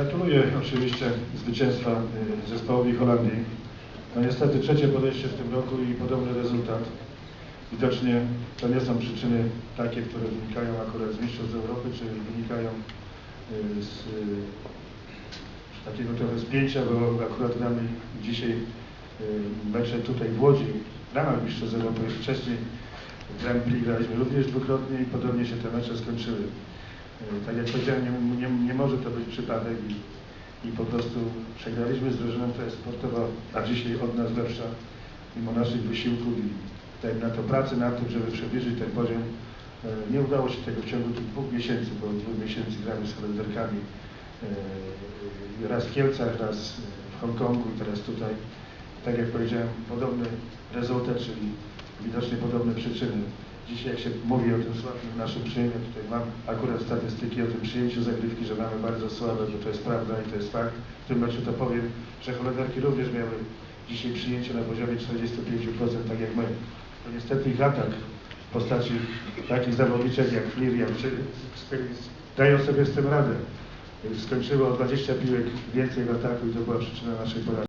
Gratuluję oczywiście zwycięstwa y, zespołowi Holandii. No niestety trzecie podejście w tym roku i podobny rezultat. Widocznie to nie są przyczyny takie, które wynikają akurat z Mistrzostw Europy, czy wynikają y, z y, takiego trochę spięcia, bo akurat gramy dzisiaj mecze tutaj w Łodzi w ramach Mistrzostw Europy. Wcześniej w Grand Prix graliśmy również dwukrotnie i podobnie się te mecze skończyły. Y, Tak jak powiedziałem, nie, nie, nie może to być przypadek i, i po prostu przegraliśmy z drużyną, która jest sportowo, a dzisiaj od nas lepsza, mimo naszych wysiłków i dajmy na to pracy nad tym, żeby przybliżyć ten poziom. Y, Nie udało się tego w ciągu tych dwóch miesięcy, bo dwóch miesięcy gramy z Holenderkami. y, Raz w Kielcach, raz w Hongkongu i teraz tutaj. Tak jak powiedziałem, podobny rezultat, czyli widocznie podobne przyczyny. Dzisiaj jak się mówi o tym słabym naszym przyjęciu, tutaj mam akurat statystyki o tym przyjęciu zagrywki, że mamy bardzo słabe, że to jest prawda i to jest fakt. W tym meczu to powiem, że Holenderki również miały dzisiaj przyjęcie na poziomie 45%, tak jak my. To niestety ich atak w postaci takich zawodniczek jak Flir, jak dają sobie z tym radę. Skończyło o 20 piłek więcej w ataku i to była przyczyna naszej porażki.